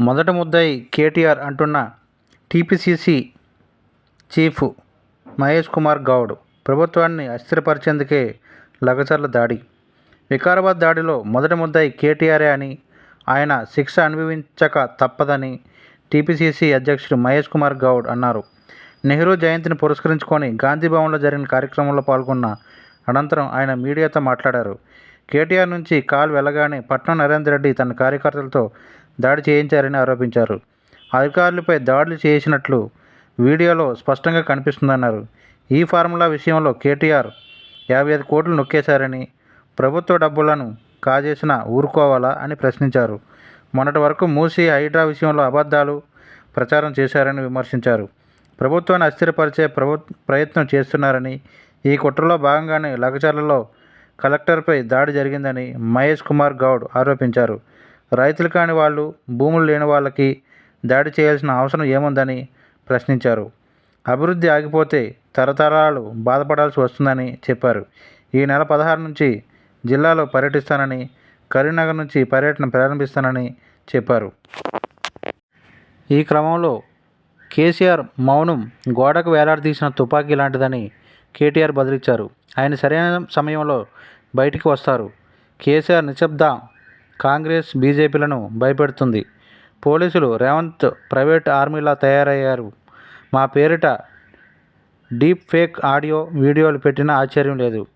మొదటి ముద్దాయి కేటీఆర్ అంటున్న టీపీసీసీ చీఫ్ మహేష్ కుమార్ గౌడ్ ప్రభుత్వాన్ని అస్థిరపరిచేందుకే లగచర్ల దాడి. వికారాబాద్ దాడిలో మొదటి ముద్దాయి కేటీఆరే అని ఆయన శిక్ష అనుభవించక తప్పదని టీపీసీసీ అధ్యక్షుడు మహేష్ కుమార్ గౌడ్ అన్నారు. నెహ్రూ జయంతిని పురస్కరించుకొని గాంధీ భవన్లో జరిగిన కార్యక్రమంలో పాల్గొన్న అనంతరం ఆయన మీడియాతో మాట్లాడారు. కేటీఆర్ నుంచి కాల్ వెళ్ళగానే పట్నం నరేందర్ రెడ్డి తన కార్యకర్తలతో దాడి చేయించారని ఆరోపించారు. అధికారులపై దాడులు చేసినట్లు వీడియోలో స్పష్టంగా కనిపిస్తుందన్నారు. ఈ ఫార్ములా విషయంలో కేటీఆర్ యాభై ఐదు కోట్లు నొక్కేశారని ప్రభుత్వ డబ్బులను కాజేసిన ఊరుకోవాలా అని ప్రశ్నించారు. మొన్నటి వరకు మూసి హైడ్రా విషయంలో అబద్ధాలు ప్రచారం చేశారని విమర్శించారు. ప్రభుత్వాన్ని అస్థిరపరిచే ప్రభు ప్రయత్నం చేస్తున్నారని ఈ కుట్రలో భాగంగానే లగచర్లలో కలెక్టర్పై దాడి జరిగిందని మహేష్ కుమార్ గౌడ్ ఆరోపించారు. రైతులు కాని వాళ్ళు భూములు లేని వాళ్ళకి దాడి చేయాల్సిన అవసరం ఏముందని ప్రశ్నించారు. అభివృద్ధి ఆగిపోతే తరతరాలు బాధపడాల్సి వస్తుందని చెప్పారు. ఈ నెల పదహారు నుంచి జిల్లాలో పర్యటిస్తానని కరీంనగర్ నుంచి పర్యటన ప్రారంభిస్తానని చెప్పారు. ఈ క్రమంలో కేసీఆర్ మౌనం గోడకు వేలాడదీసిన తుపాకీ లాంటిదని కేటీఆర్ బదిలిచ్చారు. ఆయన సరైన సమయంలో బయటికి వస్తారు. కేసీఆర్ నిశ్శబ్ద కాంగ్రెస్ బీజేపీలను భయపెడుతుంది. పోలీసులు రేవంత్ ప్రైవేట్ ఆర్మీలా తయారయ్యారు. మా పేరిట డీప్ ఫేక్ ఆడియో వీడియోలు పెట్టినా ఆశ్చర్యం లేదు.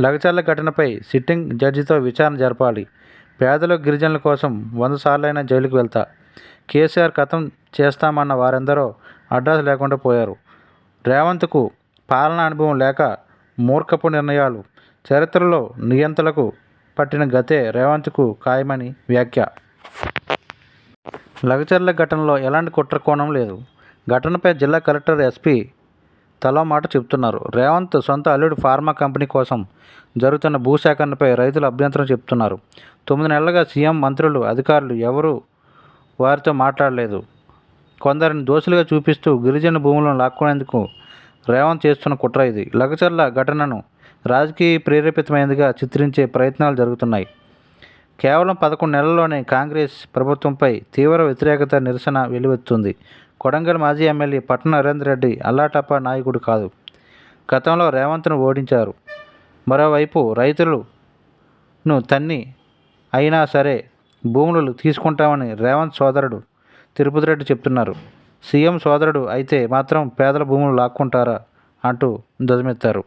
లగచర్ల ఘటనపై సిట్టింగ్ జడ్జితో విచారణ జరపాలి. పేదలు గిరిజనుల కోసం వంద సార్లైనా జైలుకు వెళ్తా. కేసీఆర్ కథం చేస్తామన్న వారెందరో అడ్రస్ లేకుండా పోయారు. రేవంత్కు పాలన అనుభవం లేక మూర్ఖపు నిర్ణయాలు చరిత్రలో నియంతలకు పట్టిన గతే రేవంత్కు ఖాయమని వ్యాఖ్య. లగచర్ల ఘటనలో ఎలాంటి కుట్ర కోణం లేదు. ఘటనపై జిల్లా కలెక్టర్ ఎస్పీ తలో మాట చెప్తున్నారు రేవంత్ సొంత అల్లుడు ఫార్మా కంపెనీ కోసం జరుగుతున్న భూసేకరణపై రైతులు అభ్యంతరం చెప్తున్నారు తొమ్మిది నెలలుగా సీఎం మంత్రులు అధికారులు ఎవరూ వారితో మాట్లాడలేదు. కొందరిని దోషులుగా చూపిస్తూ గిరిజన భూములను లాక్కునేందుకు రేవంత్ చేస్తున్న కుట్ర ఇది. లగచర్ల ఘటనను రాజకీయ ప్రేరేపితమైనదిగా చిత్రించే ప్రయత్నాలు జరుగుతున్నాయి. కేవలం పదకొండు నెలల్లోనే కాంగ్రెస్ ప్రభుత్వంపై తీవ్ర వ్యతిరేకత నిరసన వెలువెత్తుంది. కొడంగల్ మాజీ ఎమ్మెల్యే పట్న నరేందర్ రెడ్డి అల్లాటప్ప నాయకుడు కాదు. గతంలో రేవంత్ను ఓడించారు. మరోవైపు రైతులను తన్ని అయినా సరే భూములు తీసుకుంటామని రేవంత్ సోదరుడు తిరుపతి రెడ్డి చెప్తున్నారు. సీఎం సోదరుడు అయితే మాత్రం పేదల భూములు లాక్కుంటారా అంటూ ధ్వజమెత్తారు.